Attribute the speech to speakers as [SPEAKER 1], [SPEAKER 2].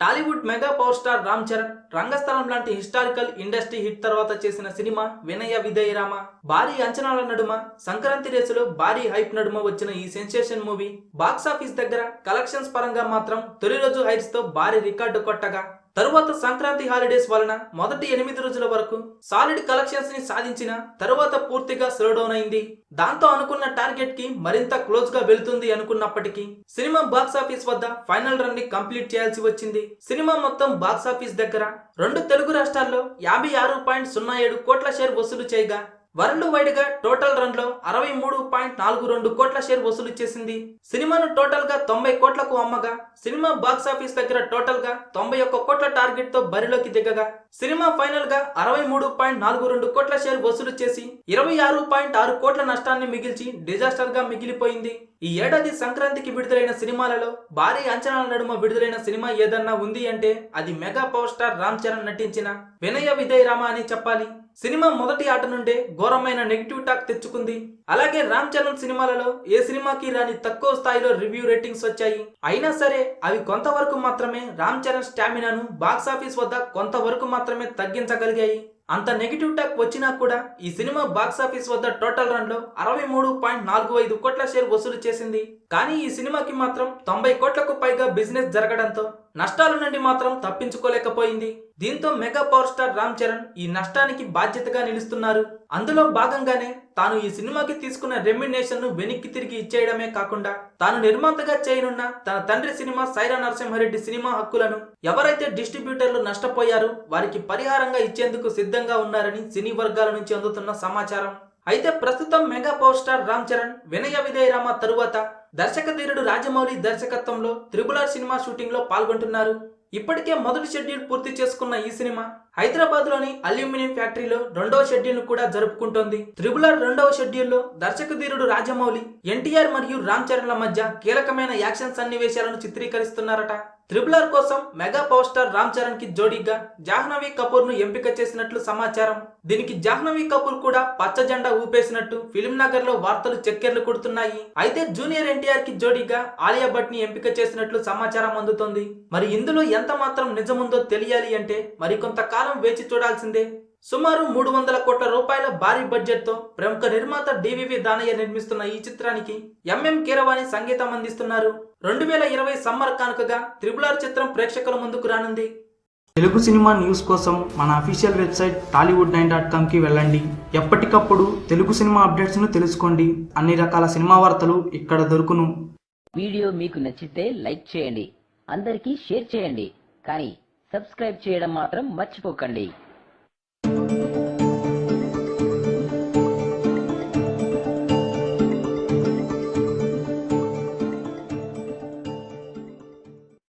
[SPEAKER 1] Tollywood mega power star Ram Charan Rangasthalam లాంటి historical industry hit తర్వాత చేసిన cinema వినయ విధేయ రామ భారీ అంచనాల నడుమ సంక్రాంతి రేసులో భారీ హైప్ నడుమ వచ్చిన ఈ సెన్సేషన్ మూవీ బాక్సాఫీస్ దగ్గర కలెక్షన్స్ పరంగా మాత్రం తొలి రోజు హైట్స్తో భారీ రికార్డు కొట్టగా తరువాత సంక్రాంతి హాలిడేస్ వలన మొదటి ఎనిమిది రోజుల వరకు సాలిడ్ కలెక్షన్స్ని సాధించిన తరువాత పూర్తిగా స్లో డౌన్ అయింది. దాంతో అనుకున్న టార్గెట్కి మరింత క్లోజ్గా వెళుతుంది అనుకున్నప్పటికీ సినిమా బాక్స్ ఆఫీస్ వద్ద ఫైనల్ రన్ని కంప్లీట్ చేయాల్సి వచ్చింది. సినిమా మొత్తం బాక్స్ ఆఫీస్ దగ్గర రెండు తెలుగు రాష్ట్రాల్లో యాభై ఆరు పాయింట్ సున్నా ఏడు కోట్ల షేర్ వసూలు చేయగా వరల్డ్ వైడ్గా టోటల్ రన్లో అరవై మూడు పాయింట్ నాలుగు రెండు కోట్ల షేర్ వసూలు చేసింది సినిమాను టోటల్గా తొంభై కోట్లకు అమ్మగా. సినిమా బాక్స్ ఆఫీస్ దగ్గర టోటల్గా తొంభై ఒక్క కోట్ల టార్గెట్తో బరిలోకి దిగగా. సినిమా ఫైనల్గా అరవై మూడు పాయింట్ నాలుగు రెండు కోట్ల షేర్ వసూలు చేసి ఇరవై ఆరు పాయింట్ ఆరు కోట్ల నష్టాన్ని మిగిల్చి డిజాస్టర్గా మిగిలిపోయింది. ఈ ఏడాది సంక్రాంతికి విడుదలైన సినిమాలలో భారీ అంచనాల నడుమ విడుదలైన సినిమా ఏదన్నా ఉంది అంటే అది mega power star Ram Charan నటించిన వినయ విజయ్ రామ అని చెప్పాలి. సినిమా మొదటి ఆట నుండే ఘోరమైన నెగిటివ్ టాక్ తెచ్చుకుంది. అలాగే రామ్ చరణ్ సినిమాలలో ఏ సినిమాకి రాని తక్కువ స్థాయిలో రివ్యూ రేటింగ్స్ వచ్చాయి. అయినా సరే అవి కొంతవరకు మాత్రమే రామ్ చరణ్ స్టామినాను బాక్సాఫీస్ వద్ద కొంతవరకు మాత్రమే తగ్గించగలిగాయి. అంత నెగిటివ్ టాక్ వచ్చినా కూడా ఈ సినిమా బాక్స్ ఆఫీస్ వద్ద టోటల్ రన్లో అరవై మూడు పాయింట్ నాలుగు ఐదు కోట్ల షేర్ వసూలు చేసింది. కానీ ఈ సినిమాకి మాత్రం తొంభై కోట్లకు పైగా బిజినెస్ జరగడంతో నష్టాల నుండి మాత్రం తప్పించుకోలేకపోయింది. దీంతో mega power star Ram Charan ఈ నష్టానికి బాధ్యతగా నిలుస్తున్నారు. అందులో భాగంగానే తాను ఈ సినిమాకి తీసుకున్న రెమ్యునేషన్ను వెనక్కి తిరిగి ఇచ్చేయడమే కాకుండా తాను నిర్మాతగా చేయనున్న తన తండ్రి సినిమా సైరా నరసింహారెడ్డి సినిమా హక్కులను ఎవరైతే డిస్ట్రిబ్యూటర్లు నష్టపోయారో వారికి పరిహారంగా ఇచ్చేందుకు సిద్ధంగా ఉన్నారని సినీ వర్గాల నుంచి అందుతున్న సమాచారం. అయితే ప్రస్తుతం mega power star Ram Charan Vinaya Vidheya Rama తరువాత దర్శకధీరుడు రాజమౌళి దర్శకత్వంలో త్రిబుల్ సినిమా షూటింగ్లో పాల్గొంటున్నారు. ఇప్పటికే మొదటి షెడ్యూల్ పూర్తి చేసుకున్న ఈ సినిమా హైదరాబాద్లోని అల్యూమినియం ఫ్యాక్టరీలో రెండవ షెడ్యూల్ను కూడా జరుపుకుంటోంది. త్రిబులర్ రెండవ షెడ్యూల్లో దర్శక ధీరుడు రాజమౌళి ఎన్టీఆర్ మరియు రామ్ చరణ్ల మధ్య కీలకమైన యాక్షన్ సన్నివేశాలను చిత్రీకరిస్తున్నారట. త్రిబుల్ ఆర్ కోసం మెగా పవర్ స్టార్ రామ్ చరణ్కి జోడీగా జాహ్నవి కపూర్ను ఎంపిక చేసినట్లు సమాచారం. దీనికి జాహ్నవి కపూర్ కూడా పచ్చ జెండా ఊపేసినట్టు ఫిలిం నగర్లో వార్తలు చక్కెర్లు కొడుతున్నాయి. అయితే జూనియర్ ఎన్టీఆర్కి జోడీగా ఆలియా భట్ని ఎంపిక చేసినట్లు సమాచారం అందుతోంది. మరి ఇందులో ఎంత మాత్రం నిజముందో తెలియాలి అంటే మరికొంత కాలం వేచి చూడాల్సిందే. సుమారు మూడు వందల కోట్ల రూపాయల భారీ బడ్జెట్తో ప్రముఖ నిర్మాత డివివి దానయ్య నిర్మిస్తున్న ఈ చిత్రానికి ఎంఎం కీరవాణి సంగీతం అందిస్తున్నారు. రెండు వేల ఇరవై సమ్మర్ కానుకగా త్రిబుల్ ఆర్ చిత్రం ప్రేక్షకుల ముందుకు రానుంది. తెలుగు సినిమా న్యూస్ కోసం మన official website Tollywood nine dot కామ్కి వెళ్ళండి. ఎప్పటికప్పుడు తెలుగు సినిమా అప్డేట్స్ను తెలుసుకోండి. అన్ని రకాల సినిమా వార్తలు ఇక్కడ దొరుకును.
[SPEAKER 2] వీడియో మీకు నచ్చితే లైక్ చేయండి. అందరికీ షేర్ చేయండి. కానీ సబ్స్క్రైబ్ చేయడం మాత్రం మర్చిపోకండి.